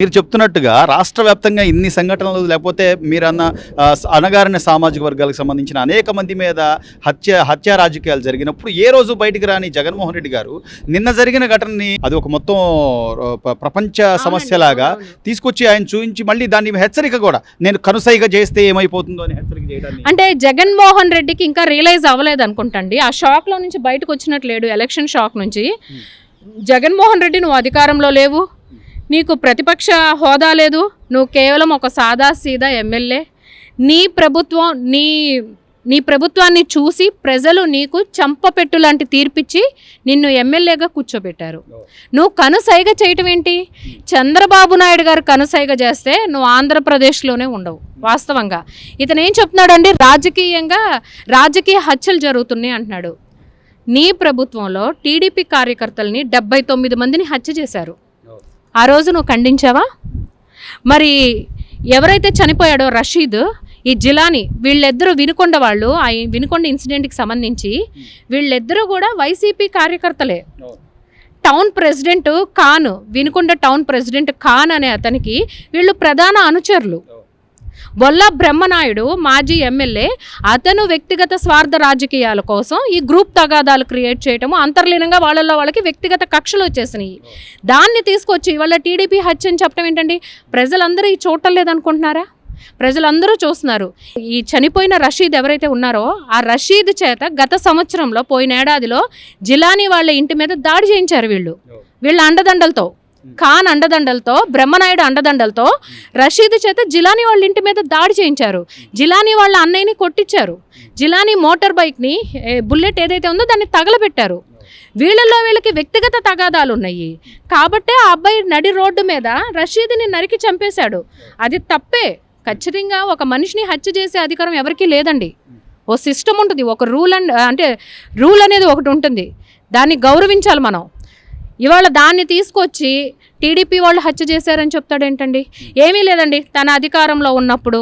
మీరు చెప్తున్నట్టుగా రాష్ట్ర వ్యాప్తంగా ఇన్ని సంఘటనలు లేకపోతే మీరన్న అణగారిన సామాజిక వర్గాలకు సంబంధించిన అనేక మంది మీద హత్య హత్య రాజకీయాలు జరిగినప్పుడు ఏ రోజు బయటికి రాని జగన్మోహన్ రెడ్డి గారు నిన్న జరిగిన ఘటనని అది ఒక మొత్తం ప్రపంచ సమస్యలాగా తీసుకొచ్చి ఆయన చూపించి మళ్ళీ దాన్ని హెచ్చరిక కూడా నేను కనుసైగా చేస్తే ఏమైపోతుందో అని హెచ్చరిక చేయడాన్ని. అంటే జగన్మోహన్ రెడ్డికి ఇంకా రియలైజ్ అవ్వలేదు అనుకుంటండి. ఆ షాక్లో నుంచి బయటకు వచ్చినట్లు లేడు ఎలక్షన్ షాక్ నుంచి. జగన్మోహన్ రెడ్డి నువ్వు అధికారంలో లేవు నీకు ప్రతిపక్ష హోదా లేదు. నువ్వు కేవలం ఒక సాదా సీదా ఎమ్మెల్యే. నీ ప్రభుత్వం నీ నీ ప్రభుత్వాన్ని చూసి ప్రజలు నీకు చంపపెట్టు లాంటి తీర్పిచ్చి నిన్ను ఎమ్మెల్యేగా కూర్చోబెట్టారు. నువ్వు కనుసైగ చేయటం ఏంటి? చంద్రబాబు నాయుడు గారు కనుసైగ చేస్తే నువ్వు ఆంధ్రప్రదేశ్లోనే ఉండవు వాస్తవంగా. ఇతను ఏం చెప్తున్నాడండి రాజకీయంగా రాజకీయ హత్యలు జరుగుతున్నాయి అంటున్నాడు. నీ ప్రభుత్వంలో టీడీపీ కార్యకర్తల్ని డెబ్బై తొమ్మిది మందిని హత్య చేశారు. ఆ రోజు నువ్వు ఖండించావా? మరి ఎవరైతే చనిపోయాడో రషీద్ ఈ జిలాని వీళ్ళిద్దరూ వినుకొండ వాళ్ళు ఆ వినుకొండ ఇన్సిడెంట్కి సంబంధించి వీళ్ళిద్దరూ కూడా వైసీపీ కార్యకర్తలే. Town president Khan Vinukonda town president Khan అనే అతనికి వీళ్ళు ప్రధాన అనుచరులు. బొల్ల బ్రహ్మనాయుడు మాజీ ఎమ్మెల్యే అతను వ్యక్తిగత స్వార్థ రాజకీయాల కోసం ఈ గ్రూప్ తగాదాలు క్రియేట్ చేయటము అంతర్లీనంగా వాళ్ళల్లో వాళ్ళకి వ్యక్తిగత కక్షలు వచ్చేసినాయి. దాన్ని తీసుకొచ్చి వాళ్ళ టీడీపీ హత్య అని చెప్పడం ఏంటండి? ప్రజలందరూ ఈ చూడటం లేదనుకుంటున్నారా? ప్రజలందరూ చూస్తున్నారు. ఈ చనిపోయిన రషీద్ ఎవరైతే ఉన్నారో ఆ రషీద్ చేత గత సంవత్సరంలో పోయిన ఏడాదిలో జిలానీ వాళ్ళ ఇంటి మీద దాడి చేయించారు వీళ్ళు. వీళ్ళ అండదండలతో. ఖాన్ అండదండలతో బ్రహ్మనాయుడు అండదండలతో రషీద్ చేత జిలానీ వాళ్ళ ఇంటి మీద దాడి చేయించారు. జిలానీ వాళ్ళ అన్నయ్యని కొట్టించారు జిలానీ మోటార్ బైక్ని బుల్లెట్ ఏదైతే ఉందో దాన్ని తగలబెట్టారు. వీళ్ళల్లో వీళ్ళకి వ్యక్తిగత తగాదాలు ఉన్నాయి కాబట్టే ఆ అబ్బాయి నడి రోడ్డు మీద రషీద్ని నరికి చంపేశాడు. అది తప్పే. ఖచ్చితంగా ఒక మనిషిని హత్య చేసే అధికారం ఎవరికీ లేదండి. ఓ సిస్టమ్ ఉంటుంది. ఒక రూల్ అండ్ అంటే రూల్ అనేది ఒకటి ఉంటుంది. దాన్ని గౌరవించాలి మనం. ఇవాళ దాన్ని తీసుకొచ్చి టీడీపీ వాళ్ళు హత్య చేశారని చెప్తాడేంటండి? ఏమీ లేదండి. తన అధికారంలో ఉన్నప్పుడు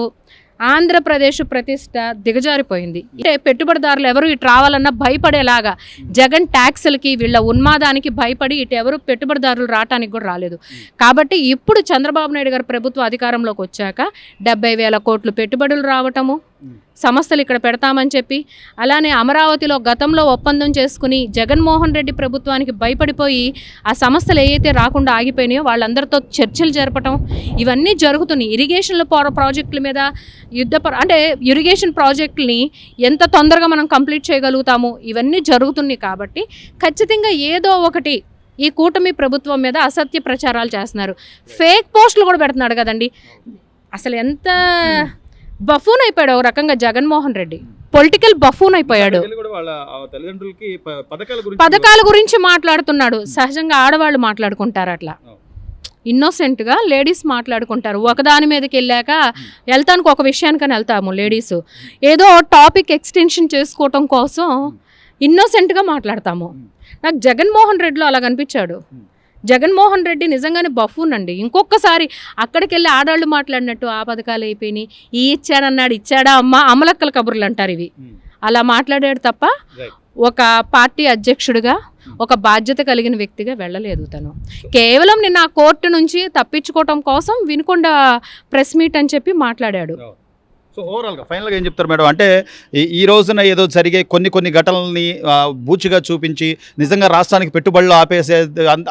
ఆంధ్రప్రదేశ్ ప్రతిష్ట దిగజారిపోయింది. అంటే పెట్టుబడిదారులు ఎవరు ఇటు రావాలన్నా భయపడేలాగా జగన్ ట్యాక్సులకి వీళ్ళ ఉన్మాదానికి భయపడి ఇటు ఎవరు పెట్టుబడిదారులు రావటానికి కూడా రాలేదు. కాబట్టి ఇప్పుడు చంద్రబాబు నాయుడు గారు ప్రభుత్వ అధికారంలోకి వచ్చాక డెబ్బై వేల కోట్లు పెట్టుబడులు రావటము సంస్థలు ఇక్కడ పెడతామని చెప్పి అలానే అమరావతిలో గతంలో ఒప్పందం చేసుకుని జగన్మోహన్ రెడ్డి ప్రభుత్వానికి భయపడిపోయి ఆ సంస్థలు ఏవైతే రాకుండా ఆగిపోయినాయో వాళ్ళందరితో చర్చలు జరపటం ఇవన్నీ జరుగుతున్నాయి. ఇరిగేషన్ల ప్రాజెక్టుల మీద యుద్ధ అంటే ఇరిగేషన్ ప్రాజెక్టుని ఎంత తొందరగా మనం కంప్లీట్ చేయగలుగుతాము ఇవన్నీ జరుగుతున్నాయి కాబట్టి ఖచ్చితంగా ఏదో ఒకటి ఈ కూటమి ప్రభుత్వం మీద అసత్య ప్రచారాలు చేస్తున్నారు. ఫేక్ పోస్టులు కూడా పెడుతున్నాడు కదండి. అసలు ఎంత బఫూన్ అయిపోయాడు ఒక రకంగా జగన్మోహన్ రెడ్డి. పొలిటికల్ బఫూన్ అయిపోయాడు పథకాల గురించి మాట్లాడుతున్నాడు. సహజంగా ఆడవాళ్ళు మాట్లాడుకుంటారు అట్లా. ఇన్నోసెంట్గా లేడీస్ మాట్లాడుకుంటారు. ఒకదాని మీదకి వెళ్ళాక వెళ్తానికి ఒక విషయానికని వెళ్తాము లేడీస్. ఏదో టాపిక్ ఎక్స్టెన్షన్ చేసుకోవటం కోసం ఇన్నోసెంట్గా మాట్లాడతాము. నాకు జగన్మోహన్ రెడ్డిలో అలా కనిపించాడు. జగన్మోహన్ రెడ్డి నిజంగానే బఫూన్ అండి ఇంకొకసారి అక్కడికి వెళ్ళి ఆడాళ్ళు మాట్లాడినట్టు ఆ పథకాలు అయిపోయినాయి. ఈ ఇచ్చాడన్నాడు ఇచ్చాడా అమ్మ అమలక్కల కబుర్లు అంటారు ఇవి. ఉమ్. అలా మాట్లాడాడు తప్ప. ఒక పార్టీ అధ్యక్షుడిగా ఒక బాధ్యత కలిగిన వ్యక్తిగా వెళ్ళలేదు తను. కేవలం నిన్న ఆ కోర్టు నుంచి తప్పించుకోవటం కోసం వినుకొండ ప్రెస్ మీట్ అని చెప్పి మాట్లాడాడు. సో ఓవరాల్గా ఫైనల్గా ఏం చెప్తారు మేడం? అంటే ఈ- రోజున ఏదో జరిగే కొన్ని కొన్ని ఘటనల్ని బూచిగా చూపించి నిజంగా రాష్ట్రానికి పెట్టుబడులు ఆపేసే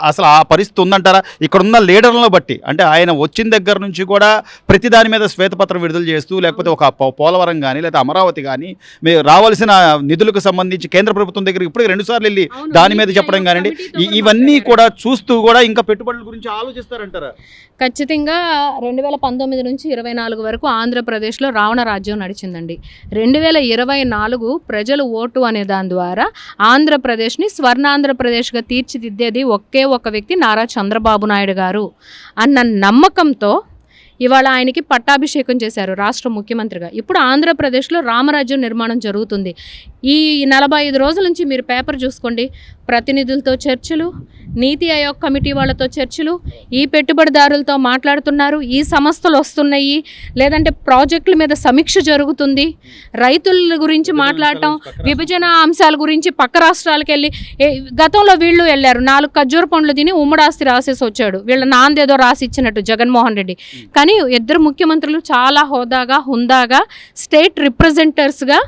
అసలు ఆ పరిస్థితి ఉందంటారా? ఇక్కడ ఉన్న లీడర్లను బట్టి అంటే ఆయన వచ్చిన దగ్గర నుంచి కూడా ప్రతి దాని మీద శ్వేతపత్రం విడుదల చేస్తూ లేకపోతే ఒక పోలవరం కానీ లేదా అమరావతి కానీ మీరు రావాల్సిన నిధులకు సంబంధించి కేంద్ర ప్రభుత్వం దగ్గర ఇప్పుడు రెండు సార్లు వెళ్ళి దాని మీద చెప్పడం కానివ్వండి ఇవన్నీ కూడా చూస్తూ కూడా ఇంకా పెట్టుబడుల గురించి ఆలోచిస్తారంటారా? ఖచ్చితంగా రెండు వేల పంతొమ్మిది నుంచి ఇరవై నాలుగు వరకు ఆంధ్రప్రదేశ్లో రావణ రాజ్యం నడిచిందండి. రెండు వేల ఇరవై నాలుగు ప్రజలు ఓటు అనే దాని ద్వారా ఆంధ్రప్రదేశ్ని స్వర్ణాంధ్రప్రదేశ్గా తీర్చిదిద్దేది ఒకే ఒక వ్యక్తి నారా చంద్రబాబు నాయుడు గారు. అన్న నమ్మకంతో ఇవాళ ఆయనకి పట్టాభిషేకం చేశారు రాష్ట్ర ముఖ్యమంత్రిగా. ఇప్పుడు ఆంధ్రప్రదేశ్లో రామరాజ్యం నిర్మాణం జరుగుతుంది. ఈ నలభై ఐదు రోజుల నుంచి మీరు పేపర్ చూసుకోండి. ప్రతినిధులతో చర్చలు నీతి ఆయోగ్ కమిటీ వాళ్ళతో చర్చలు ఈ పెట్టుబడిదారులతో మాట్లాడుతున్నారు ఈ సంస్థలు వస్తున్నాయి లేదంటే ప్రాజెక్టుల మీద సమీక్ష జరుగుతుంది. రైతుల గురించి మాట్లాడటం విభజన అంశాల గురించి పక్క రాష్ట్రాలకు వెళ్ళి గతంలో వీళ్ళు వెళ్ళారు నాలుగు ఖర్జూర పండ్లు తిని ఉమ్మడాస్తి రాసేసి వచ్చాడు. వీళ్ళ నాందేదో రాసి ఇచ్చినట్టు జగన్మోహన్ రెడ్డి. కానీ ఇద్దరు ముఖ్యమంత్రులు చాలా హోదాగా హుందాగా స్టేట్ రిప్రజెంటర్స్గా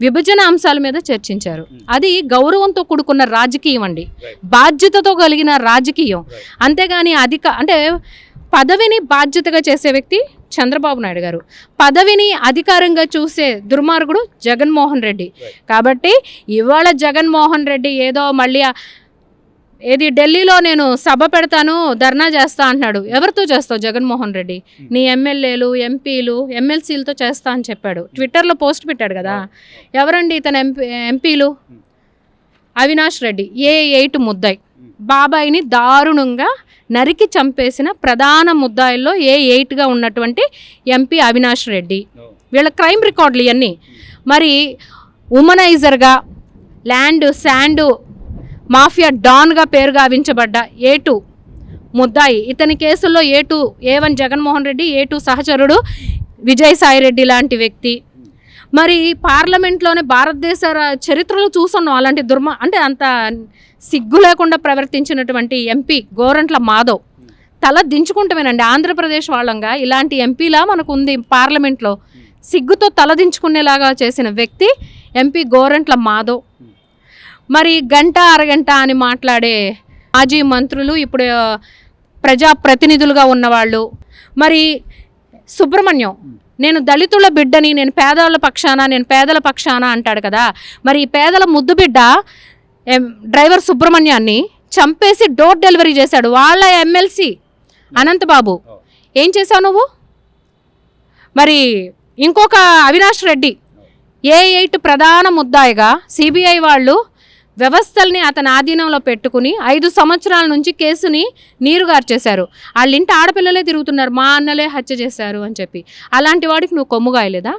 విభజన అంశాల మీద చర్చించారు. అది గౌరవంతో కూడుకున్న రాజకీయం అండి. బాధ్యతతో కలిగిన రాజకీయం. అంతేగాని అధిక అంటే పదవిని బాధ్యతగా చేసే వ్యక్తి చంద్రబాబు నాయుడు గారు. పదవిని అధికారంగా చూసే దుర్మార్గుడు జగన్మోహన్ రెడ్డి. కాబట్టి ఇవాళ జగన్మోహన్ రెడ్డి ఏదో మళ్ళీ ఏది ఢిల్లీలో నేను సభ పెడతాను ధర్నా చేస్తా అంటున్నాడు. ఎవరితో చేస్తావు? జగన్మోహన్ రెడ్డి. నీ ఎమ్మెల్యేలు ఎంపీలు ఎమ్మెల్సీలతో చేస్తా అని చెప్పాడు. ట్విట్టర్లో పోస్ట్ పెట్టాడు కదా. ఎవరండి ఇతను ఎంపీ ఎంపీలు? అవినాష్ రెడ్డి ఏ ఎయిట్ ముద్దాయి. బాబాయిని దారుణంగా నరికి చంపేసిన ప్రధాన ముద్దాయిల్లో ఏ ఎయిట్గా ఉన్నటువంటి ఎంపీ అవినాష్ రెడ్డి. వీళ్ళ క్రైమ్ రికార్డులు ఇవన్నీ మరి ఉమనైజర్గా ల్యాండ్ శాండ్ మాఫియా డాన్గా పేరు గావించబడ్డ ఏ టూ ముద్దాయి. ఇతని కేసుల్లో A two A one Jaganmohan Reddy A two సహచరుడు విజయసాయి రెడ్డి లాంటి వ్యక్తి. మరి పార్లమెంట్లోనే భారతదేశ చరిత్రలో చూస్తున్నాం అలాంటి దుర్మ అంటే అంత సిగ్గు లేకుండా ప్రవర్తించినటువంటి ఎంపీ గోరంట్ల మాధవ్. తల దించుకుంటామేనండి. ఆంధ్రప్రదేశ్ వాళ్ళంగా ఇలాంటి ఎంపీలా మనకు ఉంది పార్లమెంట్లో. సిగ్గుతో తల దించుకునేలాగా చేసిన వ్యక్తి ఎంపీ గోరంట్ల మాధవ్. మరి గంట అరగంట అని మాట్లాడే మాజీ మంత్రులు ఇప్పుడు ప్రజాప్రతినిధులుగా ఉన్నవాళ్ళు. మరి సుబ్రహ్మణ్యం నేను దళితుల బిడ్డని నేను పేదల పక్షాన నేను పేదల పక్షాన అంటాడు కదా. మరి ఈ పేదల ముద్దు బిడ్డ డ్రైవర్ సుబ్రహ్మణ్యాన్ని చంపేసి డోర్ డెలివరీ చేశాడు. వాళ్ళ ఎమ్మెల్సీ అనంతబాబు. ఏం చేశావు నువ్వు? మరి ఇంకొక అవినాష్ రెడ్డి ఏ ఎయిట్ ప్రధాన ముద్దాయిగా సిబిఐ వాళ్ళు వ్యవస్థల్ని అతని ఆధీనంలో పెట్టుకుని ఐదు సంవత్సరాల నుంచి కేసుని నీరుగార్చేశారు. వాళ్ళ ఇంటి ఆడపిల్లలే తిరుగుతున్నారు మా అన్నలే హత్య చేశారు అని చెప్పి. అలాంటి వాడికి నువ్వు కొమ్ము గాయలేదా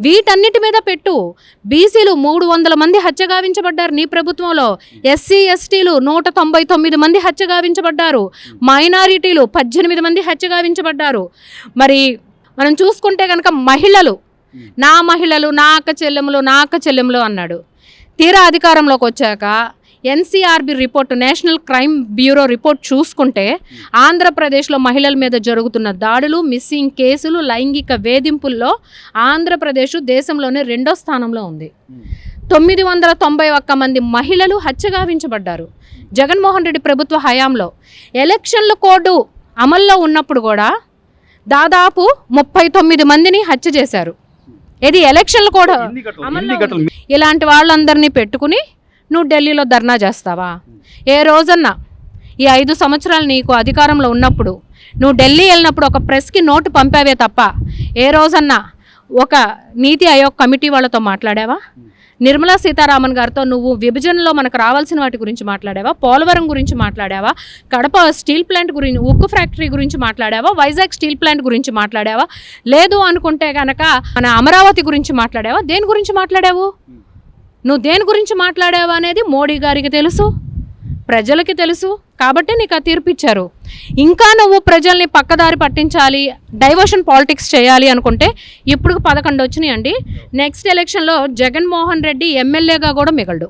వీటన్నిటి మీద పెట్టు. బీసీలు మూడు వందల మంది హత్య గావించబడ్డారు నీ ప్రభుత్వంలో. ఎస్సీ ఎస్టీలు నూట తొంభై తొమ్మిది మంది హత్య గావించబడ్డారు. మైనారిటీలు పద్దెనిమిది మంది హత్య గావించబడ్డారు. మరి మనం చూసుకుంటే కనుక మహిళలు నా మహిళలు నా అక్క చెల్లెములు నా అక్క చెల్లెములు అన్నాడు. తీరా అధికారంలోకి వచ్చాక NCRB report national crime bureau report చూసుకుంటే ఆంధ్రప్రదేశ్లో మహిళల మీద జరుగుతున్న దాడులు మిస్సింగ్ కేసులు లైంగిక వేధింపుల్లో ఆంధ్రప్రదేశ్ దేశంలోనే రెండో స్థానంలో ఉంది. తొమ్మిది వందల తొంభై ఒక్క మంది మహిళలు హత్యగావించబడ్డారు జగన్మోహన్ రెడ్డి ప్రభుత్వ హయాంలో ఎలక్షన్ల కోడ్ అమల్లో ఉన్నప్పుడు కూడా దాదాపు ముప్పై తొమ్మిది మందిని హత్య చేశారు. ఇది ఎలక్షన్లు కూడా. ఇలాంటి వాళ్ళందరినీ పెట్టుకుని నువ్వు ఢిల్లీలో ధర్నా చేస్తావా? ఏ రోజన్నా ఈ ఐదు సంవత్సరాలు నీకు అధికారంలో ఉన్నప్పుడు నువ్వు ఢిల్లీ వెళ్ళినప్పుడు ఒక ప్రెస్కి నోటు పంపావే తప్ప ఏ రోజన్నా ఒక నీతి ఆయోగ్ కమిటీ వాళ్ళతో మాట్లాడావా? నిర్మలా సీతారామన్ గారితో నువ్వు విభజనలో మనకు రావాల్సిన వాటి గురించి మాట్లాడావా? పోలవరం గురించి మాట్లాడావా? కడప స్టీల్ ప్లాంట్ గురించి ఉక్కు ఫ్యాక్టరీ గురించి మాట్లాడావా? వైజాగ్ స్టీల్ ప్లాంట్ గురించి మాట్లాడావా? లేదు అనుకుంటే కనుక మన అమరావతి గురించి మాట్లాడావా? దేని గురించి మాట్లాడావు? నువ్వు దేని గురించి మాట్లాడావా అనేది మోడీ గారికి తెలుసు. ప్రజలకి తెలుసు కాబట్టి నీకు ఆ తీర్పు ఇచ్చారు. ఇంకా నువ్వు ప్రజల్ని పక్కదారి పట్టించాలి డైవర్షన్ పాలిటిక్స్ చేయాలి అనుకుంటే ఇప్పుడు పదకొండు వచ్చినాయి అండి నెక్స్ట్ ఎలక్షన్లో జగన్మోహన్ రెడ్డి ఎమ్మెల్యేగా కూడా మిగలడు.